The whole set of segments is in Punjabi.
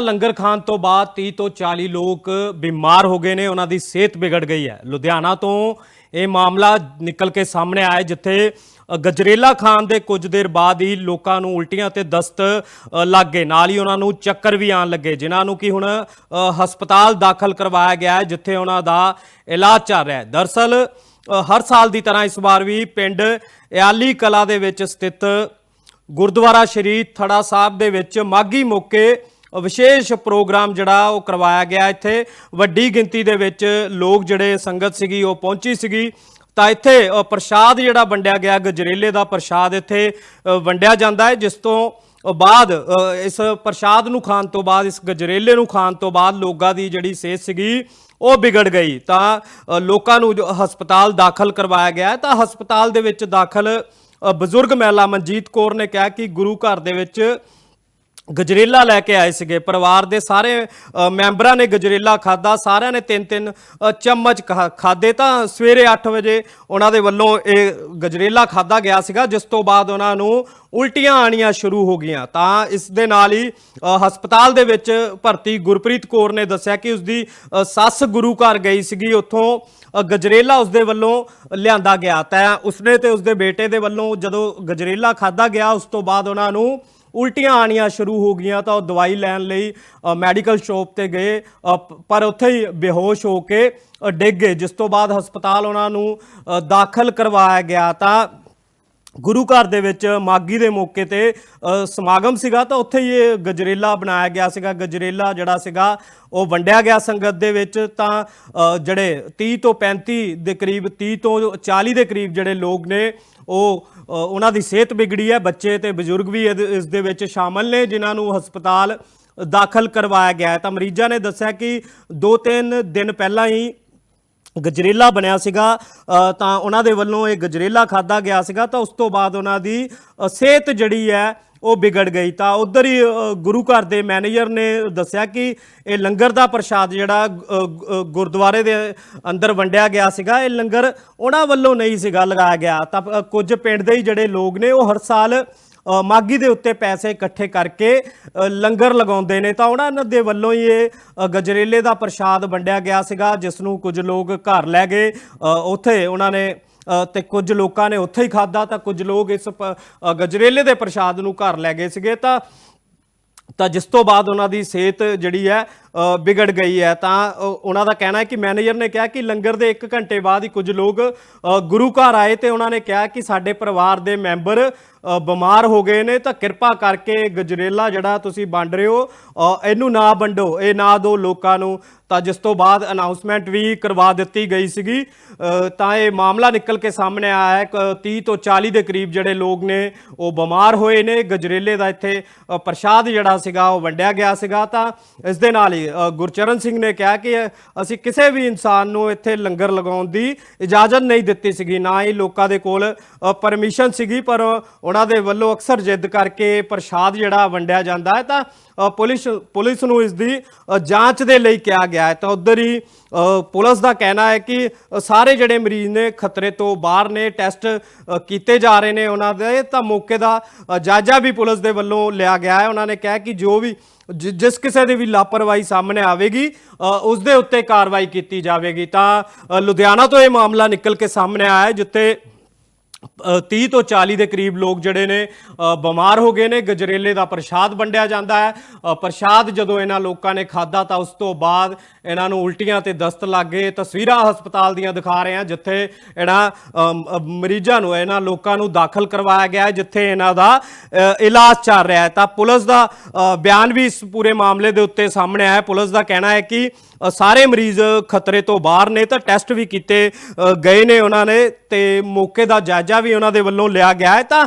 ਲੰਗਰ ਖਾਣ ਤੋਂ ਬਾਅਦ 30 ਤੋਂ 40 ਲੋਕ ਬਿਮਾਰ ਹੋ ਗਏ ਨੇ, ਉਹਨਾਂ ਦੀ ਸਿਹਤ ਵਿਗੜ ਗਈ ਹੈ। ਲੁਧਿਆਣਾ ਤੋਂ ਇਹ ਮਾਮਲਾ ਨਿਕਲ ਕੇ ਸਾਹਮਣੇ ਆਇਆ ਜਿੱਥੇ ਗਜਰੇਲਾ ਖਾਣ ਦੇ ਕੁਝ ਦੇਰ ਬਾਅਦ ਹੀ ਲੋਕਾਂ ਨੂੰ ਉਲਟੀਆਂ ਤੇ ਦਸਤ ਲੱਗ ਗਏ। ਨਾਲ ਹੀ ਉਹਨਾਂ ਨੂੰ ਚੱਕਰ ਵੀ ਆਣ ਲੱਗੇ, ਜਿਨ੍ਹਾਂ ਨੂੰ ਕਿ ਹੁਣ ਹਸਪਤਾਲ ਦਾਖਲ ਕਰਵਾਇਆ ਗਿਆ ਹੈ, ਜਿੱਥੇ ਉਹਨਾਂ ਦਾ ਇਲਾਜ ਚੱਲ ਰਿਹਾ ਹੈ। ਦਰਸਲ ਹਰ ਸਾਲ ਦੀ ਤਰ੍ਹਾਂ ਇਸ ਵਾਰ ਵੀ ਪਿੰਡ ਇਆਲੀ ਕਲਾ ਦੇ ਵਿੱਚ ਸਥਿਤ ਗੁਰਦੁਆਰਾ ਸ਼੍ਰੀ ਥੜਾ ਸਾਹਿਬ ਦੇ ਵਿੱਚ ਮਾਗੀ ਮੌਕੇ ਵਿਸ਼ੇਸ਼ ਪ੍ਰੋਗਰਾਮ ਜਿਹੜਾ ਉਹ ਕਰਵਾਇਆ ਗਿਆ ਇੱਥੇ। ਵੱਡੀ ਗਿਣਤੀ ਦੇ ਵਿੱਚ ਲੋਕ ਜਿਹੜੇ ਸੰਗਤ ਸੀਗੀ, ਉਹ ਪਹੁੰਚੀ ਸੀਗੀ। ਤਾਂ ਇੱਥੇ ਪ੍ਰਸ਼ਾਦ ਜਿਹੜਾ ਵੰਡਿਆ ਗਿਆ, ਗਜਰੇਲੇ ਦਾ ਪ੍ਰਸ਼ਾਦ ਇੱਥੇ ਵੰਡਿਆ ਜਾਂਦਾ ਹੈ, ਜਿਸ ਤੋਂ ਬਾਅਦ ਇਸ ਪ੍ਰਸ਼ਾਦ ਨੂੰ ਖਾਣ ਤੋਂ ਬਾਅਦ, ਇਸ ਗਜਰੇਲੇ ਨੂੰ ਖਾਣ ਤੋਂ ਬਾਅਦ ਲੋਕਾਂ ਦੀ ਜਿਹੜੀ ਸਿਹਤ ਸੀਗੀ, ਉਹ ਵਿਗੜ ਗਈ। ਤਾਂ ਲੋਕਾਂ ਨੂੰ ਹਸਪਤਾਲ ਦਾਖਲ ਕਰਵਾਇਆ ਗਿਆ ਤਾਂ ਹਸਪਤਾਲ ਦੇ ਵਿੱਚ ਦਾਖਲ ਬਜ਼ੁਰਗ ਮਹਿਲਾ ਮਨਜੀਤ ਕੌਰ ਨੇ ਕਿਹਾ ਕਿ ਗੁਰੂ ਘਰ ਦੇ ਵਿੱਚ ਗਜਰੇਲਾ ਲੈ ਕੇ ਆਏ ਸੀਗੇ। ਪਰਿਵਾਰ ਦੇ ਸਾਰੇ ਮੈਂਬਰਾਂ ਨੇ ਗਜਰੇਲਾ ਖਾਦਾ ਸਾਰਿਆਂ ਨੇ ਤਿੰਨ ਤਿੰਨ ਚਮਚ ਖਾ- ਖਾਦੇ ਤਾਂ ਸਵੇਰੇ 8 ਵਜੇ ਉਹਨਾਂ ਦੇ ਵੱਲੋਂ ਇਹ ਗਜਰੇਲਾ ਖਾਦਾ ਗਿਆ ਸੀਗਾ ਜਿਸ ਤੋਂ ਬਾਅਦ ਉਹਨਾਂ ਨੂੰ ਉਲਟੀਆਂ ਆਣੀਆਂ ਸ਼ੁਰੂ ਹੋ ਗਈਆਂ। ਤਾਂ ਇਸ ਦੇ ਨਾਲ ਹੀ ਹਸਪਤਾਲ ਦੇ ਵਿੱਚ ਭਰਤੀ ਗੁਰਪ੍ਰੀਤ ਕੌਰ ਨੇ ਦੱਸਿਆ ਕਿ ਉਸਦੀ ਅ, ਸੱਸ ਗੁਰੂ ਘਰ ਗਈ ਸੀਗੀ। ਉੱਥੋਂ ਅ, ਗਜਰੇਲਾ ਉਸਦੇ ਵੱਲੋਂ ਲਿਆਂਦਾ ਗਿਆ। ਤਾਂ ਉਸਨੇ ਤੇ ਉਸਦੇ ਬੇਟੇ ਦੇ ਵੱਲੋਂ ਜਦੋਂ ਗਜਰੇਲਾ ਖਾਦਾ ਗਿਆ ਉਸ ਤੋਂ ਬਾਅਦ ਉਹਨਾਂ ਨੂੰ ਉਲਟੀਆਂ ਆਣੀਆਂ ਸ਼ੁਰੂ ਹੋ ਗਈਆਂ ਤਾਂ ਉਹ ਦਵਾਈ ਲੈਣ ਲਈ ਮੈਡੀਕਲ ਸ਼ਾਪ ਤੇ ਗਏ ਪਰ ਉੱਥੇ ਹੀ ਬੇਹੋਸ਼ ਹੋ ਕੇ ਅ, ਡਿੱਗ ਗਏ। ਜਿਸ ਤੋਂ ਬਾਅਦ ਹਸਪਤਾਲ ਉਹਨਾਂ ਨੂੰ ਦਾਖਲ ਕਰਵਾਇਆ ਗਿਆ ਤਾਂ ਗੁਰੂ ਘਰ ਦੇ ਵਿੱਚ ਮਾਗੀ ਦੇ ਮੌਕੇ ਤੇ ਸਮਾਗਮ ਸੀਗਾ ਤਾਂ ਉੱਥੇ ਹੀ ਇਹ ਗਜਰੇਲਾ ਬਣਾਇਆ ਗਿਆ ਸੀਗਾ। ਗਜਰੇਲਾ ਜਿਹੜਾ ਸੀਗਾ, ਉਹ ਵੰਡਿਆ ਗਿਆ ਸੰਗਤ ਦੇ ਵਿੱਚ ਤਾਂ ਜਿਹੜੇ 30 ਤੋਂ 35 ਦੇ ਕਰੀਬ 30 ਤੋਂ 40 ਦੇ ਕਰੀਬ ਜਿਹੜੇ ਲੋਕ ਨੇ, ਉਹ ਉਹਨਾਂ ਦੀ ਸਿਹਤ ਵਿਗੜੀ ਹੈ। ਬੱਚੇ ਤੇ ਬਜ਼ੁਰਗ ਵੀ ਇਹਦੇ- ਇਸ ਦੇ ਵਿੱਚ ਸ਼ਾਮਲ ਨੇ, ਜਿਨ੍ਹਾਂ ਨੂੰ ਹਸਪਤਾਲ ਦਾਖਲ ਕਰਵਾਇਆ ਗਿਆ ਹੈ। ਤਾਂ ਮਰੀਜ਼ਾਂ ਨੇ ਦੱਸਿਆ ਕਿ 2-3 ਦਿਨ ਪਹਿਲਾਂ ਹੀ ਗਜਰੇਲਾ ਬਣਿਆ ਸੀਗਾ ਤਾਂ ਉਹਨਾਂ ਦੇ ਵੱਲੋਂ ਇਹ ਗਜਰੇਲਾ ਖਾਦਾ ਗਿਆ ਸੀਗਾ, ਤਾਂ ਉਸ ਤੋਂ ਬਾਅਦ ਉਹਨਾਂ ਦੀ ਸਿਹਤ ਜਿਹੜੀ ਹੈ, ਉਹ ਵਿਗੜ ਗਈ। ਤਾਂ ਉਧਰ ਹੀ ਗੁਰੂ ਘਰ ਦੇ ਮੈਨੇਜਰ ਨੇ ਦੱਸਿਆ ਕਿ ਇਹ ਲੰਗਰ ਦਾ ਪ੍ਰਸ਼ਾਦ ਜਿਹੜਾ ਗੁਰਦੁਆਰੇ ਦੇ ਅੰਦਰ ਵੰਡਿਆ ਗਿਆ ਸੀਗਾ। ਇਹ ਲੰਗਰ ਉਹਨਾਂ ਵੱਲੋਂ ਨਹੀਂ ਸੀਗਾ ਲਗਾਇਆ ਗਿਆ। ਤਾਂ ਕੁਝ ਪਿੰਡ ਦੇ ਹੀ ਜਿਹੜੇ ਲੋਕ ਨੇ, ਉਹ ਹਰ ਸਾਲ ਮਾਗੀ ਦੇ ਉੱਤੇ ਪੈਸੇ ਇਕੱਠੇ ਕਰਕੇ ਲੰਗਰ ਲਗਾਉਂਦੇ ਨੇ। ਤਾਂ ਉਹਨਾਂ ਦੇ ਵੱਲੋਂ ਹੀ ਇਹ ਗਜਰੇਲੇ ਦਾ ਪ੍ਰਸ਼ਾਦ ਵੰਡਿਆ ਗਿਆ ਸੀਗਾ ਜਿਸ ਨੂੰ ਕੁਝ ਲੋਕ ਘਰ ਲੈ ਗਏ। ਉੱਥੇ ਉਹਨਾਂ ਨੇ ਅ, ਤੇ ਕੁਝ ਲੋਕਾਂ ਨੇ ਉੱਥੇ ਹੀ ਖਾਦਾ ਤਾਂ ਕੁਝ ਲੋਕ ਇਸ ਪ- ਗਜਰੇਲੇ ਦੇ ਪ੍ਰਸ਼ਾਦ ਨੂੰ ਘਰ ਲੈ ਗਏ ਸੀਗੇ। ਤਾਂ ਤਾਂ ਜਿਸ ਤੋਂ ਬਾਅਦ ਉਹਨਾਂ ਦੀ ਸਿਹਤ ਜਿਹੜੀ ਹੈ ਵਿਗੜ ਗਈ ਹੈ। ਤਾਂ ਉਹਨਾਂ ਦਾ ਕਹਿਣਾ ਹੈ ਕਿ ਮੈਨੇਜਰ ਨੇ ਕਿਹਾ ਕਿ ਲੰਗਰ ਦੇ 1 ਘੰਟੇ ਬਾਅਦ ਹੀ ਕੁਝ ਲੋਕ ਗੁਰੂ ਘਰ ਆਏ ਤੇ ਉਹਨਾਂ ਨੇ ਕਿਹਾ ਕਿ ਸਾਡੇ ਪਰਿਵਾਰ ਦੇ ਮੈਂਬਰ ਬਿਮਾਰ ਹੋ ਗਏ ਨੇ ਤਾਂ ਕਿਰਪਾ ਕਰਕੇ ਗਜਰੇਲਾ ਜਿਹੜਾ ਤੁਸੀਂ ਵੰਡ ਰਹੇ ਹੋ ਇਹਨੂੰ ਨਾ ਵੰਡੋ। ਇਹ ਨਾ ਦਿਓ ਲੋਕਾਂ ਨੂੰ। ਤਾਂ ਜਿਸ ਤੋਂ ਬਾਅਦ ਅਨਾਉਂਸਮੈਂਟ ਵੀ ਕਰਵਾ ਦਿੱਤੀ ਗਈ ਸੀਗੀ। ਤਾਂ ਇਹ ਮਾਮਲਾ ਨਿਕਲ ਕੇ ਸਾਹਮਣੇ ਆਇਆ ਹੈ। ਕਿ 30 ਤੋਂ 40 ਦੇ ਕਰੀਬ ਜਿਹੜੇ ਲੋਕ ਨੇ, ਉਹ ਬਿਮਾਰ ਹੋਏ ਨੇ। ਗਜਰੇਲੇ ਦਾ ਇੱਥੇ ਪ੍ਰਸ਼ਾਦ ਜਿਹੜਾ ਸੀਗਾ, ਉਹ ਵੰਡਿਆ ਗਿਆ ਸੀਗਾ। ਤਾਂ ਇਸ ਦੇ ਨਾਲ ਹੀ ਗੁਰਚਰਨ ਸਿੰਘ ਨੇ ਕਿਹਾ ਕਿ ਅਸੀਂ ਕਿਸੇ ਵੀ ਇਨਸਾਨ ਨੂੰ ਇੱਥੇ ਲੰਗਰ ਲਗਾਉਣ ਦੀ ਇਜਾਜ਼ਤ ਨਹੀਂ ਦਿੱਤੀ ਸੀਗੀ। ਨਾ ਹੀ ਲੋਕਾਂ ਦੇ ਕੋਲ ਪਰਮਿਸ਼ਨ ਸੀਗੀ, ਪਰ ਉਹਨਾਂ ਦੇ ਵੱਲੋਂ ਅਕਸਰ ਜਿੱਦ ਕਰਕੇ ਪ੍ਰਸ਼ਾਦ ਜਿਹੜਾ ਵੰਡਿਆ ਜਾਂਦਾ ਹੈ ਤਾਂ ਪੁਲਿਸ ਪੁਲਿਸ ਨੂੰ ਇਸ ਦੀ ਜਾਂਚ ਦੇ ਲਈ ਕਿਹਾ ਗਿਆ ਹੈ। ਤਾਂ ਉਧਰ ਹੀ ਪੁਲਿਸ ਦਾ ਕਹਿਣਾ ਹੈ ਕਿ ਸਾਰੇ ਜਿਹੜੇ ਮਰੀਜ਼ ਨੇ ਖਤਰੇ ਤੋਂ ਬਾਹਰ ਨੇ ਟੈਸਟ ਕੀਤੇ ਜਾ ਰਹੇ ਨੇ ਉਹਨਾਂ ਦੇ ਤਾਂ ਮੌਕੇ ਦਾ ਜਾਇਜ਼ਾ ਵੀ ਪੁਲਿਸ ਦੇ ਵੱਲੋਂ ਲਿਆ ਗਿਆ ਹੈ। ਉਹਨਾਂ ਨੇ ਕਿਹਾ ਕਿ ਜੋ ਵੀ ਜਿਸ ਕਿਸੇ ਦੀ ਵੀ ਲਾਪਰਵਾਹੀ ਸਾਹਮਣੇ ਆਵੇਗੀ ਅ, ਉਸ ਦੇ ਉੱਤੇ ਕਾਰਵਾਈ ਕੀਤੀ ਜਾਵੇਗੀ। ਤਾਂ ਲੁਧਿਆਣਾ ਤੋਂ ਇਹ ਮਾਮਲਾ ਨਿਕਲ ਕੇ ਸਾਹਮਣੇ ਆਇਆ ਹੈ ਜਿੱਥੇ 30 ਤੋਂ 40 ਦੇ ਕਰੀਬ ਲੋਕ ਜਿਹੜੇ ਨੇ ਬਿਮਾਰ ਹੋ ਗਏ ਨੇ, ਗਜਰੇਲੇ ਦਾ ਪ੍ਰਸ਼ਾਦ ਵੰਡਿਆ ਜਾਂਦਾ ਹੈ। ਪ੍ਰਸ਼ਾਦ ਜਦੋਂ ਇਹਨਾਂ ਲੋਕਾਂ ਨੇ ਖਾਦਾ ਤਾਂ ਉਸ ਤੋਂ ਬਾਅਦ ਇਹਨਾਂ ਨੂੰ ਉਲਟੀਆਂ ਤੇ ਦਸਤ ਲੱਗ ਗਏ। ਤਸਵੀਰਾਂ ਹਸਪਤਾਲ ਦੀਆਂ ਦਿਖਾ ਰਹੇ ਹਾਂ, ਜਿੱਥੇ ਇਹਨਾਂ ਮਰੀਜ਼ਾਂ ਨੂੰ, ਇਹਨਾਂ ਲੋਕਾਂ ਨੂੰ ਦਾਖਲ ਕਰਵਾਇਆ ਗਿਆ ਹੈ, ਜਿੱਥੇ ਇਹਨਾਂ ਦਾ ਇਲਾਜ ਚੱਲ ਰਿਹਾ ਹੈ। ਤਾਂ ਪੁਲਿਸ ਦਾ ਬਿਆਨ ਵੀ ਇਸ ਪੂਰੇ ਮਾਮਲੇ ਦੇ ਉੱਤੇ ਸਾਹਮਣੇ ਆਇਆ ਪੁਲਿਸ ਦਾ ਕਹਿਣਾ ਹੈ ਕਿ ਸਾਰੇ ਮਰੀਜ਼ ਖਤਰੇ ਤੋਂ ਬਾਹਰ ਨੇ, ਤਾਂ ਟੈਸਟ ਵੀ ਕੀਤੇ ਗਏ ਨੇ ਉਹਨਾਂ ਨੇ ਤੇ ਮੌਕੇ ਦਾ ਜਾਇਜ਼ਾ ਵੀ ਉਹਨਾਂ ਦੇ ਵੱਲੋਂ ਲਿਆ ਗਿਆ ਹੈ ਤਾਂ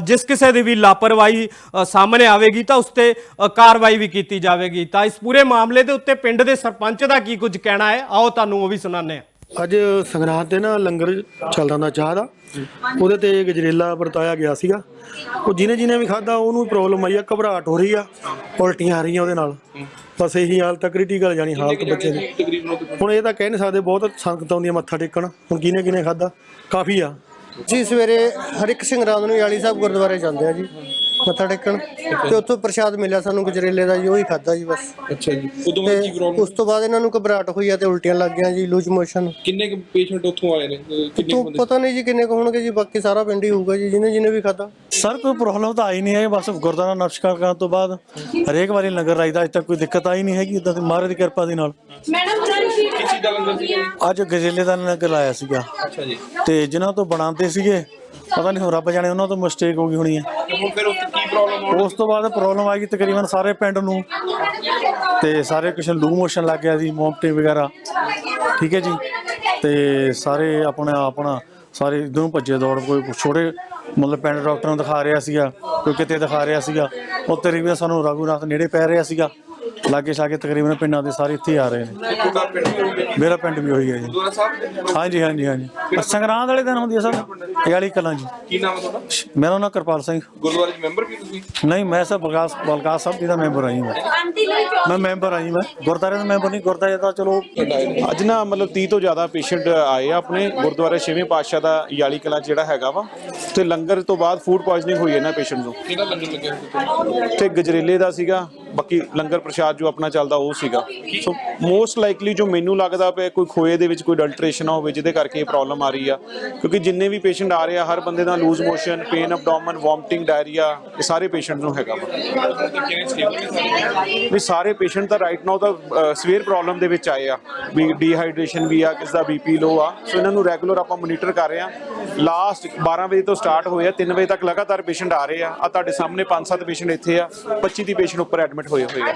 ਜਿਸ ਕਿਸੇ ਦੀ ਵੀ ਲਾਪਰਵਾਹੀ ਸਾਹਮਣੇ ਆਵੇਗੀ ਤਾਂ ਉਸ ਤੇ ਕਾਰਵਾਈ ਵੀ ਕੀਤੀ ਜਾਵੇਗੀ। ਤਾਂ ਇਸ ਪੂਰੇ ਮਾਮਲੇ ਦੇ ਉੱਤੇ ਪਿੰਡ ਦੇ ਸਰਪੰਚ ਦਾ ਕੀ ਕੁਝ ਕਹਿਣਾ ਹੈ? ਆਓ ਤੁਹਾਨੂੰ ਉਹ ਵੀ ਸੁਣਾਉਂਦੇ ਹਾਂ। ਅੱਜ ਸੰਗਰਾਂਦ ਤੇ ਨਾ ਲੰਗਰ ਚੱਲਦਾ ਹੁੰਦਾ ਚਾਹ ਦਾ। ਉਹਦੇ ਤੇ ਗਜਰੇਲਾ ਵਰਤਾਇਆ ਗਿਆ ਸੀਗਾ। ਉਹ ਜਿਹਨੇ ਜਿਹਨੇ ਵੀ ਖਾਦਾ ਉਹਨੂੰ ਪ੍ਰੋਬਲਮ ਆਈ ਆ ਘਬਰਾਹਟ ਹੋ ਰਹੀ ਆ ਉਲਟੀਆਂ ਆ ਰਹੀਆਂ ਉਹਦੇ ਨਾਲ। ਬਸ ਇਹੀ ਹਾਲਤ ਆ ਕ੍ਰਿਟੀਕਲ ਜਾਨੀ ਹਾਲਤ ਬੱਚੇ ਦੀ। ਹੁਣ ਇਹ ਤਾਂ ਕਹਿ ਨਹੀਂ ਸਕਦੇ ਬਹੁਤ ਸੰਗਤ ਆਉਂਦੀ ਮੱਥਾ ਟੇਕਣ। ਹੁਣ ਕਿਹਨੇ ਕਿਹਨੇ ਖਾਦਾ ਕਾਫੀ ਆ। ਜੀ ਸਵੇਰੇ ਹਰਿਕ ਸਿੰਘ ਰਾਤ ਨੂੰ ਯਾਲੀ ਸਾਹਿਬ ਗੁਰਦੁਆਰੇ ਜਾਂਦੇ ਆ ਜੀ ਮੱਥਾ ਟੇਕਣ। ਤੇ ਉੱਥੋਂ ਪ੍ਰਸ਼ਾਦ ਮਿਲਿਆ ਸਾਨੂੰ ਗਜਰੇਲੇ ਦਾ ਜੀ ਉਹੀ ਖਾਦਾ ਜੀ ਬਸ। ਅੱਛਾ ਜੀ ਉਦੋਂ ਬਾਅਦ ਕੀ ਪ੍ਰੋਬਲਮ ਉਸ ਤੋਂ ਬਾਅਦ ਇਹਨਾਂ ਨੂੰ ਘਬਰਾਹਟ ਹੋਈ ਆ ਤੇ ਉਲਟੀਆਂ ਲੱਗ ਗਈਆਂ ਜੀ ਲੂਜ ਮੋਸ਼ਨ ਕਿੰਨੇ ਕੁ ਪੇਸ਼ੈਂਟ ਉੱਥੋਂ ਆਏ ਨੇ? ਅਹ ਕਿੰਨੇ ਕੁ ਤੋਂ ਬੰਦੇ? ਪਤਾ ਨਹੀਂ ਜੀ ਕਿੰਨੇ ਕੁ ਹੋਣਗੇ ਜੀ ਬਾਕੀ ਸਾਰਾ ਪਿੰਡ ਹੀ ਹੋਊਗਾ ਜੀ ਜਿਹਨੇ ਜਿਹਨੇ ਵੀ ਖਾਦਾ ਸਰ ਕੋਈ ਪ੍ਰੋਬਲਮ ਤਾਂ ਆਈ ਨਹੀਂ ਹੈ ਬਸ ਗੁਰਦੁਆਰਾ ਨਮਸਕਾਰ ਕਰਨ ਤੋਂ ਬਾਅਦ ਹਰੇਕ ਵਾਰੀ ਲੰਗਰ ਲਾਈਦਾ ਅੱਜ ਤੱਕ ਕੋਈ ਦਿੱਕਤ ਆਈ ਨਹੀਂ ਹੈਗੀ ਇਦਾਂ ਦੀ ਮਹਾਰਾਜ ਦੀ ਕਿਰਪਾ ਦੇ ਨਾਲ। ਮੈਡਮ ਕੀ ਚੀਜ਼ ਦਾ ਲੰਗਰ ਸੀ ਅੱਜ ਗਜੇਲੇ ਦਾ ਲੰਗਰ ਲਾਇਆ ਸੀਗਾ। ਅੱਛਾ ਜੀ। ਤੇ ਜਿਨ੍ਹਾਂ ਤੋਂ ਬਣਾਉਂਦੇ ਸੀਗੇ ਪਤਾ ਨਹੀਂ ਹੁਣ ਰੱਬ ਜਾਣੇ ਉਹਨਾਂ ਤੋਂ ਮਿਸਟੇਕ ਹੋ ਗਈ ਹੋਣੀ ਹੈ। ਤੇ ਹੁਣ ਫਿਰ ਉੱਥੇ ਕੀ ਪ੍ਰੋਬਲਮ ਉਸ ਤੋਂ ਬਾਅਦ ਪ੍ਰੋਬਲਮ ਆ ਗਈ ਤਕਰੀਬਨ ਸਾਰੇ ਪਿੰਡ ਨੂੰ। ਤੇ ਸਾਰੇ ਕੁਛ ਲੂ ਮੋਸ਼ਨ ਲੱਗ ਗਿਆ ਸੀ ਮੋਮਟੇ ਵਗੈਰਾ। ਠੀਕ ਹੈ ਜੀ। ਤੇ ਸਾਰੇ ਆਪਣਾ ਆਪਣਾ ਸਾਰੇ ਇਧਰੋਂ ਭੱਜੇ ਦੌੜ ਕੋਈ ਛੋਟੇ ਮਤਲਬ ਪਿੰਡ ਡਾਕਟਰ ਨੂੰ ਦਿਖਾ ਰਿਹਾ ਸੀਗਾ ਕੋਈ ਕਿਤੇ ਦਿਖਾ ਰਿਹਾ ਸੀਗਾ। ਉਹ ਤਕਰੀਬਨ ਸਾਨੂੰ ਰਘੂਨਾਥ ਨੇੜੇ ਪੈ ਰਿਹਾ ਸੀਗਾ। ਲਾਗੇ ਛਾਗੇ ਤਕਰੀਬਨ ਪਿੰਡਾਂ ਦੇ ਸਾਰੇ ਇੱਥੇ ਆ ਰਹੇ ਨੇ। ਤੁਹਾਡਾ ਪਿੰਡ ਮੇਰਾ ਪਿੰਡ ਵੀ ਉਹੀ ਹੈ ਜੀ। ਗੁਰਦੁਆਰਾ ਸਾਹਿਬ ਹਾਂਜੀ। ਹਾਂਜੀ ਹਾਂਜੀ ਸੰਗਰਾਂਦ ਵਾਲੇ ਦਿਨ ਹੁੰਦੀ ਹੈ ਸਰ ਇਹ ਵਾਲੀ ਕਲਾਂ ਜੀ। ਕੀ ਨਾਮ ਹੈ ਤੁਹਾਡਾ? ਮੇਰਾ ਨਾਮ ਕਿਰਪਾਲ ਸਿੰਘ। ਗੁਰਦੁਆਰੇ ਦੇ ਮੈਂਬਰ ਵੀ ਤੁਸੀਂ? ਨਹੀਂ ਮੈਂ ਸਰ ਬਲਕਾਸ ਬਲਕਾਸ ਸਾਹਿਬ ਜੀ ਦਾ ਮੈਂਬਰ ਹਾਂ ਜੀ ਮੈਂ। ਮੈਂ ਮੈਂਬਰ ਹਾਂ ਜੀ ਮੈਂ। ਗੁਰਦਾਰੇ ਦਾ ਮੈਂਬਰ ਨਹੀਂ ਗੁਰਦਾਰੇ ਦਾ ਚਲੋ। ਅੱਜ ਨਾ ਮਤਲਬ 30 ਤੋਂ ਜ਼ਿਆਦਾ ਪੇਸ਼ੈਂਟ ਆਏ ਆ ਆਪਣੇ ਗੁਰਦੁਆਰੇ ਛੇਵੇਂ ਪਾਤਸ਼ਾਹ ਦਾ ਯਾਲੀ ਕਲਾ ਜਿਹੜਾ ਹੈਗਾ ਵਾ। ਤੇ ਲੰਗਰ ਤੋਂ ਬਾਅਦ ਫੂਡ ਪੋਇਜ਼ਨਿੰਗ ਹੋਈ ਹੈ ਨਾ ਪੇਸ਼ੈਂਟ ਨੂੰ। ਕਿਹੜਾ ਲੰਗਰ ਲੱਗਿਆ ਸੀ ਉੱਥੇ? ਤੇ ਗਜਰੇਲੇ ਦਾ ਸੀਗਾ ਬਾਕੀ ਲੰਗਰ ਪ੍ਰਸ਼ਾਦ ਜੋ ਆਪਣਾ ਚੱਲਦਾ ਉਹ ਸੀਗਾ। ਸੋ ਮੋਸਟ ਲਾਈਕਲੀ ਜੋ ਮੈਨੂੰ ਲੱਗਦਾ ਪਿਆ, ਕੋਈ ਖੋਏ ਦੇ ਵਿੱਚ ਕੋਈ ਅਡਲਟ੍ਰੇਸ਼ਨ ਹੋਵੇ, ਜਿਹਦੇ ਕਰਕੇ ਇਹ ਪ੍ਰੋਬਲਮ ਆ ਰਹੀ ਆ। ਕਿਉਂਕਿ ਜਿੰਨੇ ਵੀ ਪੇਸ਼ੈਂਟ ਆ ਰਹੇ ਆ, ਹਰ ਬੰਦੇ ਦਾ loose motion pain abdomen vomiting diarrhoea ਇਹ ਸਾਰੇ ਪੇਸ਼ੈਂਟ ਨੂੰ ਹੈਗਾ ਵਾ। ਵੀ ਸਾਰੇ ਪੇਸ਼ੈਂਟ ਤਾਂ ਰਾਈਟ ਨਾਓ ਤਾਂ ਸਵੇਅਰ ਪ੍ਰੋਬਲਮ ਦੇ ਵਿੱਚ ਆਏ ਆ। ਵੀ ਡੀਹਾਈਡਰੇਸ਼ਨ ਵੀ ਆ, ਕਿਸ ਦਾ ਬੀਪੀ ਲੋ ਆ। ਸੋ ਇਹਨਾਂ ਨੂੰ ਰੈਗੂਲਰ ਆਪਾਂ ਮੋਨੀਟਰ ਕਰ ਰਹੇ ਆ। ਲਾਸਟ 12 ਵਜੇ ਤੋਂ ਸਟਾਰਟ ਹੋਏ ਆ 3 ਵਜੇ ਤੱਕ ਲਗਾਤਾਰ ਪੇਸ਼ੈਂਟ ਆ ਰਹੇ ਆ। ਆ ਤੁਹਾਡੇ ਸਾਹਮਣੇ 5-7 ਪੇਸ਼ੈਂਟ ਇੱਥੇ ਆ 25 ਦੀ ਪੇਸ਼ੈਂਟ ਉੱਪਰ ਐਡਮਿਟ ਹੋਏ ਹੋਏ ਆ।